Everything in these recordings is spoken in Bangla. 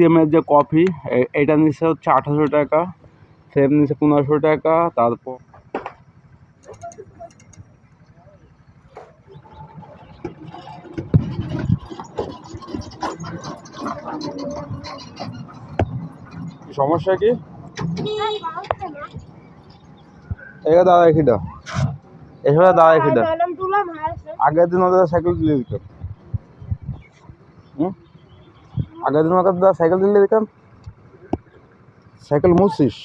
এক্সিএমের যে কপি এটা নিচ্ছে হচ্ছে আঠারোশো টাকা সেম নিচ্ছে পনেরোশো টাকা তারপর সমস্যা কি? এটা দাদা খিটা এসব দাদা খিটা ম্যাডাম তুলাম হারছে আগের দিন ওদের সাইকেল দিলে দিতাম হুম আগের দিন ওদের দাদা সাইকেল দিলে দিতাম সাইকেল মুছিস?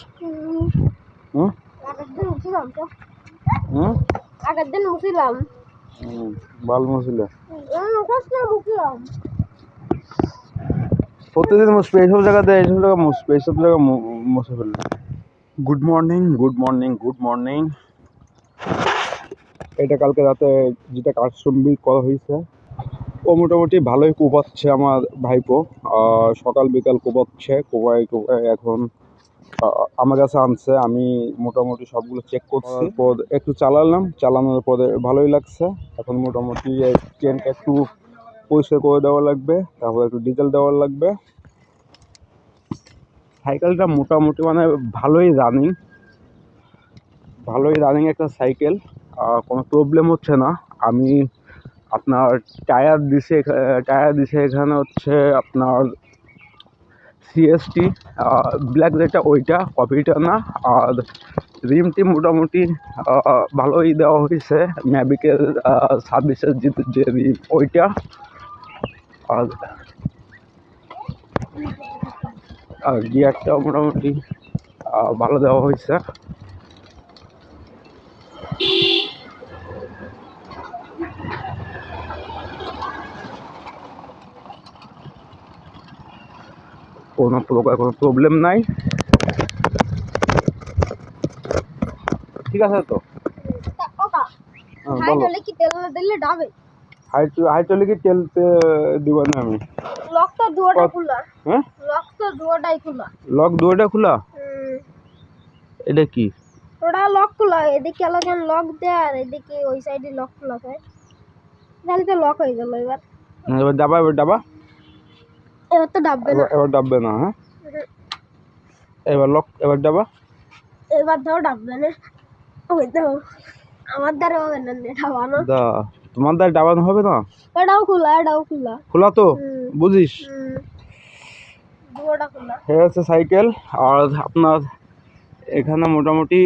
হুম? হুম? আগের দিন মুছিলাম। বাল মুছিলে। মুছিলাম। প্রতিদিন মুছবে এইসব জায়গাতে এইসব জায়গা মুছবে এইসব জায়গা মুছে ফেলবে good morning good morning good morning এটা কালকে রাতে যেটা কাস্টমবি করা হয়েছে ও মোটামুটি ভালোই কোপাচ্ছে আমার ভাইপো। সকাল বিকাল কোপাচ্ছে কোপাই কোপাই এখন আমার কাছে আনছে। আমি মোটামুটি সবগুলো চেক করছি। পর একটু চালালাম চালানোর পরে ভালোই লাগছে। এখন মোটামুটি চেনটা একটু পরিষ্কার করে দেওয়া লাগবে তারপর একটু ডিজেল দেওয়া লাগবে। সাইকেলটা মোটামুটি মানে ভালোই রানিং ভালোই রানিং একটা সাইকেল কোনো প্রবলেম হচ্ছে না। আমি আপনার টায়ার দিছে টায়ার দিছে এখানে হচ্ছে আপনার সিএসটি ব্ল্যাক যেটা ওইটা, কপিটা না, আর রিমটি মোটামুটি ভালোই দেওয়া হয়েছে ম্যাবিকের সার্ভিসের যে যে রিম ওইটা, আর আর গিয়ারটাও মোটামুটি ভালো দেওয়া হয়েছে। কোনো প্রকার কোনো প্রবলেম নাই। ঠিক আছে তো? ওকা হ্যাঁ, হাইট হলে কি তেল দিব না আমি। লক তো দুয়াটা খোলা। হ্যাঁ? লক তো দুয়াটাই খোলা। লক খোলা? এটা কি? ওটা লক খোলা এদিকে আলাদা লক দেয় আর এদিকে ওই সাইডে লক খোলা থাকে। তাহলে তো লক হয়ে গেল এবার। এবার এবার এবার তো ডাববে না। এবার ডাববে না হ্যাঁ? এবার লক এবার ডাবা। এবার ধরো ডাববে না। ওই তো আমার দ্বারা হবে না এটা বানো দা তোমার দ্বারা ডাবানো হবে না? এটাও খোলা এটাও খোলা। খোলা তো? বুঝিস? দুয়াটা হচ্ছে সাইকেল আর আপনার এখানে মোটামুটি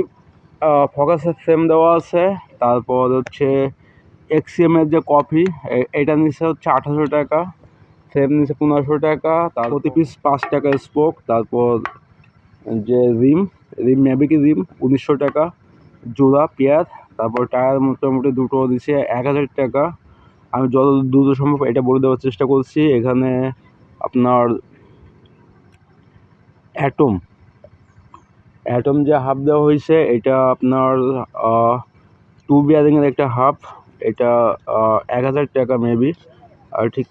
ফকাসের ফ্রেম দেওয়া আছে। তারপর হচ্ছে এক্সিএমের যে কপি এটা নিচ্ছে হচ্ছে আঠারোশো টাকা। ফ্রেম নিচ্ছে পনেরোশো টাকা তার প্রতি পিস পাঁচ টাকা স্পোক তারপর যে রিম রিম ম্যাবিকি রিম, উনিশশো টাকা, জোড়া, পেয়ার, তারপর টায়ার মোটামুটি দুটো দিচ্ছে এক হাজার টাকা। আমি যত দ্রুত সম্ভব এটা বলে দেওয়ার চেষ্টা করছি, এখানে আপনার অ্যাটম অ্যাটম যে হাফ দেওয়া হয়েছে, এটা আপনার টু বিয়ারিংয়ের একটা হাফ এটা এক হাজার টাকা মেবি আর ঠিক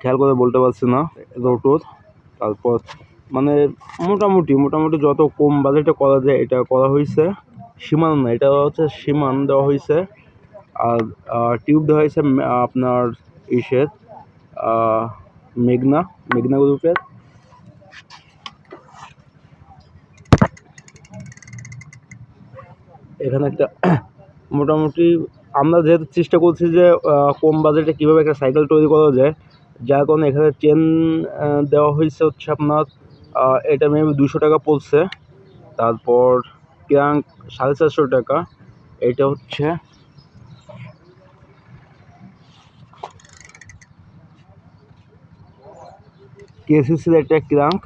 খেয়াল করে বলতে পারছি না রোটোর তারপর মানে মোটামুটি মোটামুটি যত কম বাজেটে করা যায়, এটা করা হয়েছে। সীমান না এটা হচ্ছে সীমান দেওয়া হয়েছে। আর টিউব দেওয়া হয়েছে আপনার ইসের মেঘনা মেঘনা গ্রুপের। এখানে একটা মোটামুটি আমরা যেহেতু চেষ্টা করছি যে কম বাজেটে কীভাবে একটা সাইকেল তৈরি করা যায়, যার কারণে এখানে চেন দেওয়া হয়েছে হচ্ছে আপনার এটা মেবি দুশো টাকা পড়ছে। তারপর ক্রাঙ্ক সাড়ে চারশো টাকা। এটা হচ্ছে কেসিসির একটা ক্রাঙ্ক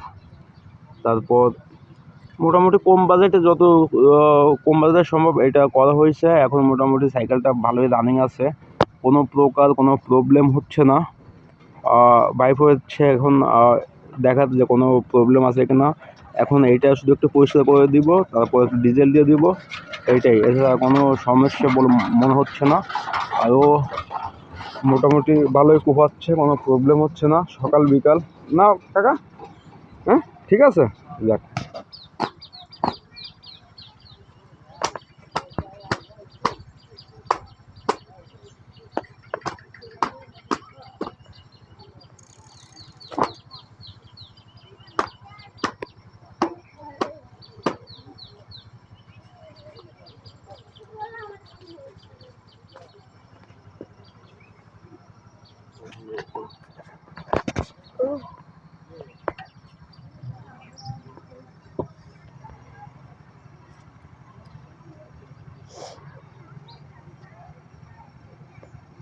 তারপর মোটামুটি কম বাজেটে যত কম বাজেটে সম্ভব এটা করা হয়েছে। এখন মোটামুটি সাইকেলটা ভালোই রানিং আছে। কোনো প্রকার কোনো প্রবলেম হচ্ছে না। বাইক হচ্ছে এখন দেখা যে কোনো প্রবলেম আছে কি না এখন এইটা শুধু একটু পরিষ্কার করে দিব, তারপর একটু ডিজেল দিয়ে দিব। এইটাই। এছাড়া কোনো সমস্যা বলে মনে হচ্ছে না। আরও মোটামুটি ভালোই কোপাচ্ছে কোনো প্রবলেম হচ্ছে না। সকাল, বিকাল। না কাকা। হ্যাঁ ঠিক আছে? যাক।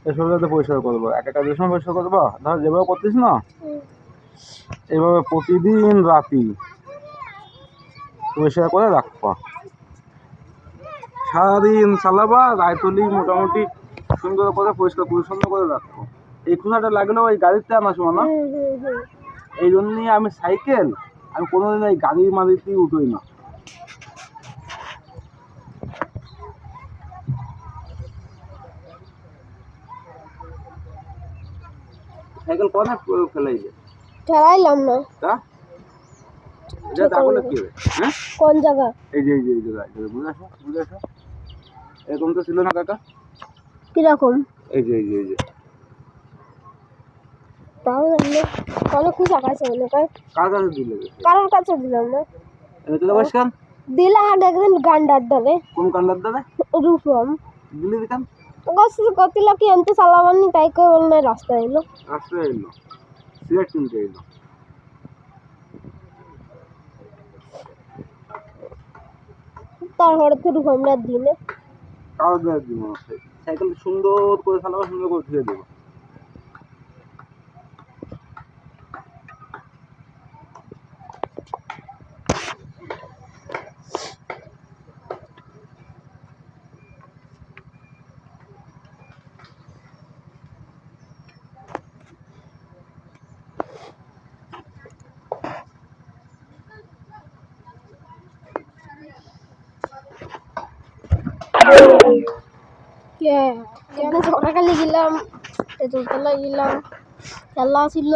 এসবটাতে পরিষ্কার করব এক একটা দেশ পরিষ্কার করব ধর যেভাবে করতিস না এভাবে প্রতিদিন রাতি পরিষ্কার করে রাখবা। সারাদিন চালাবা গায়ে মোটামুটি সুন্দর করে পরিষ্কার পরিচ্ছন্ন করে রাখব। এই খোসাটা লাগলেও ওই গাড়িতে আনা সময় না। এই জন্যই আমি সাইকেল আমি কোনোদিন এই গাড়ি মারিতেই উঠোই না। সাইকেল কনে ফেলাই যায় ঠেলাইলাম না। তা? এটা তাহলে কি হবে? হ্যাঁ? কোন জায়গা? এই যে এই যে এই যে যে, এরকম তো ছিল না কাকা। কীরকম? এই যে এই যে এই যে। জানলে খুশি আকাশে মনে কর কাছে দিলে? কারোর কাছে দিলাম না তো বসকান দিলাম আর একদিন গান্ডার ধরে কোন কান্ডার দাদা রূপম। দিলি দিকান গছ কতিল কি এনতে চালাবানি তাই কই বল না রাস্তা এলো। রাস্তায় এলো। সিগারেট কিনতে এলো। তারপরে তো রূপমরা দেওয়ার দিব সাইকেল সুন্দর করে চালাবো সুন্দর করে ধুয়ে দেবো। গেলাম তেতুলতলা গেলাম খেলা ছিল।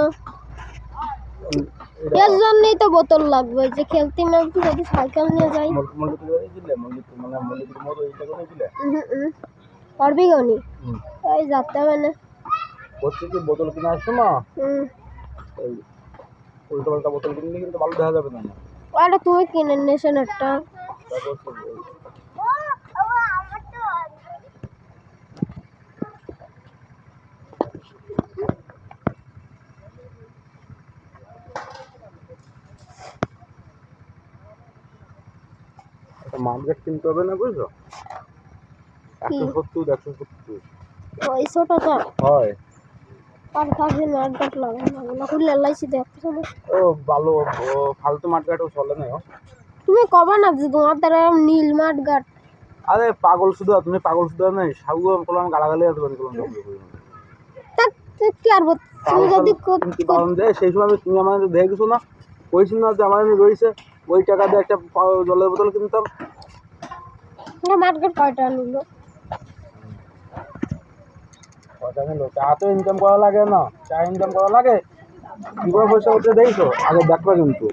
এর জন্যই তো বোতল লাগবে যে খেলতে মেলতে যদি সাইকেল নিয়ে যাই। পারবি গনি এই যাতে মানে। হচ্ছে কি? বোতল কিনে আসছো না উল্টো পাল্টা বোতল কিনলে কিন্তু ভালো দেখা যাবে না। আরে তুমি কিনে নেছেন একটা। মার্কেট কিনতে হবে না বুঝছ? একশো সত্তর একশো সত্তর। ওই ছোটটা হয়। আর না আট লাগে না না করলে এলআইসি দেখতে হবে ও ভালো ও ফালতু মার্কেটও চলে না। তুমি কবে না যে তোমার দ্বারা নীল মাঠ ঘাট? আরে পাগল শুধু তুমি পাগল শুধু নেই সাগু করলাম গালাগালি আছে বলি করলাম তা তা কি আর তুমি যদি সেই সময় আমি- তুমি আমাদের দেখে গেছো না? কইছিল না যে আমার এমনি রয়েছে? ওই টাকা দিয়ে একটা জলের বোতল কিনতাম। মার্কেট কয়টা নিল কয়টা নিল? চা তো ইনকাম করা লাগে না। চা ইনকাম করা লাগে। কীভাবে পয়সা করতে দেখছ আগে দেখবা কিন্তু।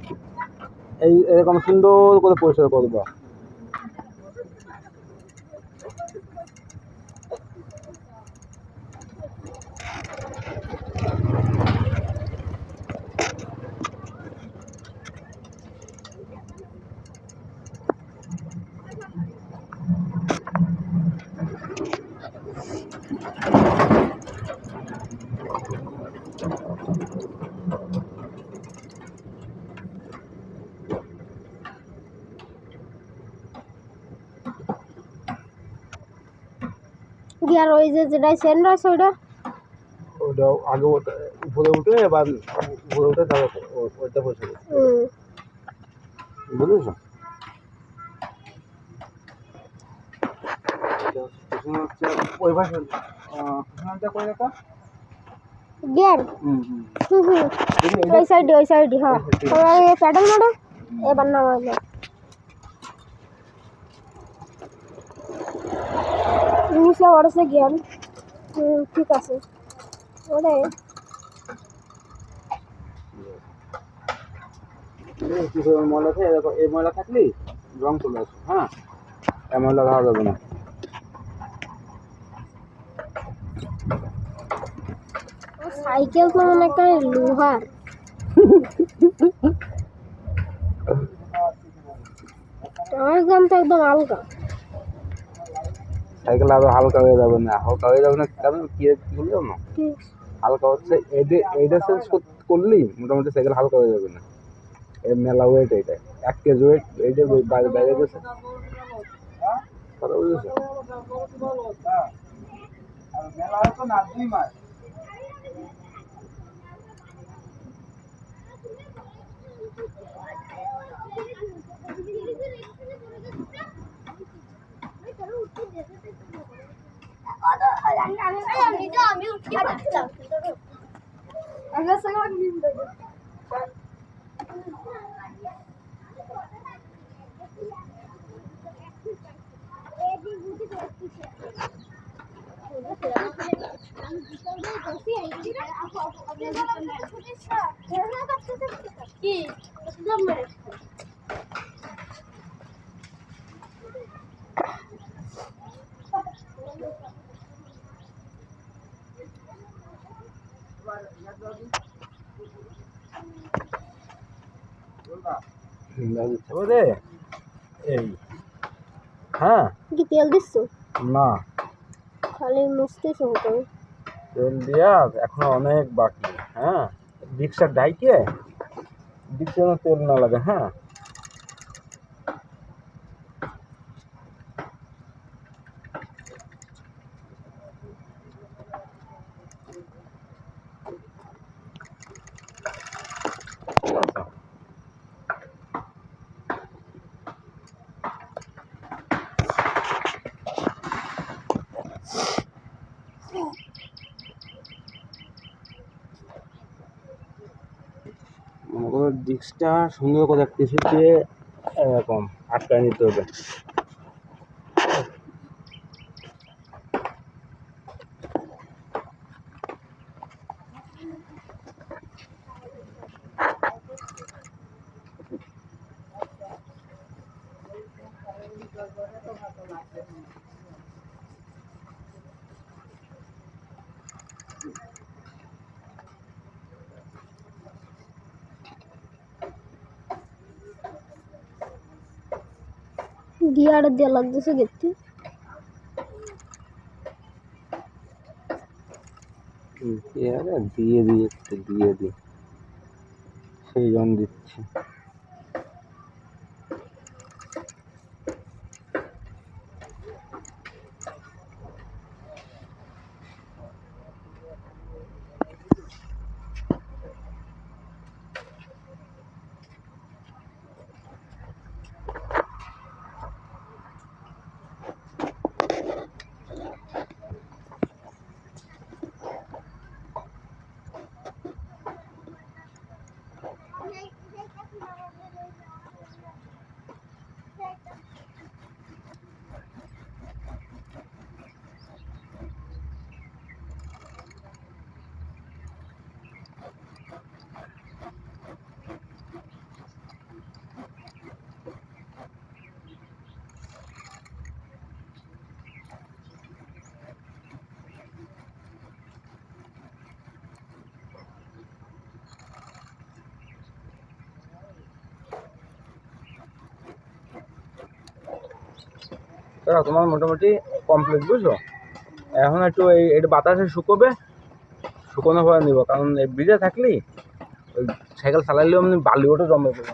এই এরকম সুন্দর করে পরিষ্কার করবা। গিয়ার ওই যে যেটা সেন্ড আছে ওইটা। ওটা আগে ওটা উপরে উঠে এবার উপরে উঠে তারপর ওইটা হুম। বুঝেছ? ওই পিছনটা কই রাখা গিয়ার হুম হুম এই ওই সাইডে ওই সাইডে হ্যাঁ এবার প্যাডেল মারো এবার নামাইলো নিচে ওড়েছে গিয়ার ঠিক আছে ওরে এই ময়লা থাকে এই ময়লা থাকলেই রং চলে আসে হ্যাঁ এই ময়লা খাওয়া যাবে না সাইকেল তো মনে করে লোহার আমার গান তো একদম আলগা। সাইকেল আরও হালকা হয়ে যাবে না হালকা হয়ে যাবে না কারণ কি কি বলল না হালকা হচ্ছে এডে এইটা সেন্স করলেই মোটামুটি সাইকেল হালকা হয়ে যাবে না। এর মেলা ওয়েট এইটা এক কেজি ওয়েট এইটা বাইরে বাইরে গেছে। কথা বুঝেছ আমি উঠি আমরা সঙ্গে কি? এই হ্যাঁ? কি তেল দিচ্ছ? না। খালি মুছতেছো তো তেল দিয়া এখন অনেক বাকি হ্যাঁ? ডিপসার ডাইকে রিক্সা তেল না লাগে হ্যাঁ মনে করো ডিস্কটা সুন্দর করে কিছু দিয়ে এরকম আটকায় নিতে হবে। গিয়ার দেওয়া লাগতেছে গেছি দিয়ে দিয়ে দিয়ে সেই জন্য দিচ্ছি। কাকা তোমার মোটামুটি কমপ্লিট বুঝছ? এখন একটু এই এটা বাতাসে শুকোবে শুকোনো পরে নিব, কারণ এই ব্রিজে থাকলি ওই সাইকেল চালাইলেও এমনি বালি ওটা জমে দেবে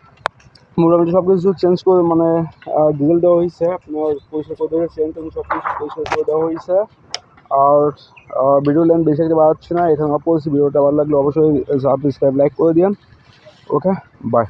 মোটামুটি সব কিছু চেঞ্জ করে মানে ডিজেল দেওয়া হয়েছে। আপনার পরিষ্কার করে দেওয়া চেঞ্জ এবং সব কিছু পরিষ্কার করে দেওয়া হয়েছে। আর ভিডিও লেন বেশি একটা বাড়াচ্ছি না, এখানে অপোজিট ভিডিওটা ভালো লাগলে অবশ্যই সাবস্ক্রাইব লাইক করে দিন ওকে বাই